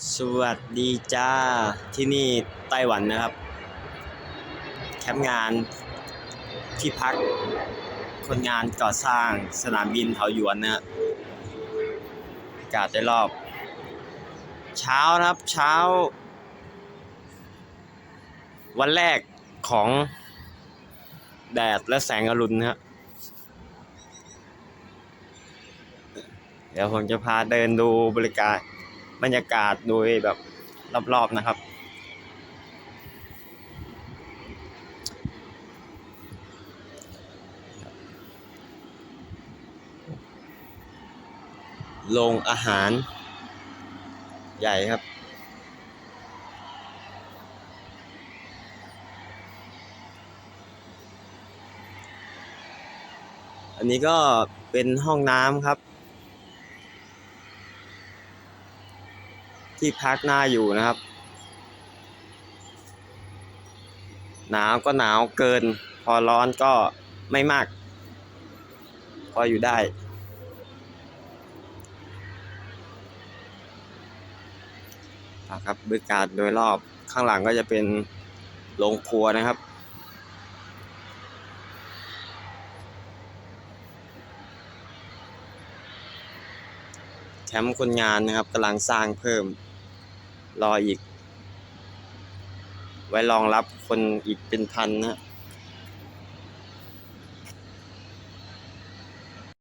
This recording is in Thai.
สวัสดีจ้า ที่นี่ไต้หวันนะครับ แคมป์งานที่พัก คนงานก่อสร้างสนามบินเถาหยวนนะอากาศได้รอบ เช้านะครับเช้า วันแรกของแดดและแสงอรุณนะฮะเดี๋ยวผมจะพาเดินดูบริการ บรรยากาศโดยแบบรอบๆนะครับ โรงอาหาร ใหญ่ครับอันนี้ก็เป็นห้องน้ำครับ ที่พักหน้าอยู่นะครับ หนาวก็หนาวเกิน พอร้อนก็ไม่มาก พออยู่ได้ ครับบรรยากาศโดยรอบข้างหลังก็จะเป็นโรงครัวนะครับแคมป์คนงานนะครับกำลังสร้างเพิ่ม รออีก ไว้รองรับคนอีกเป็นพันนะ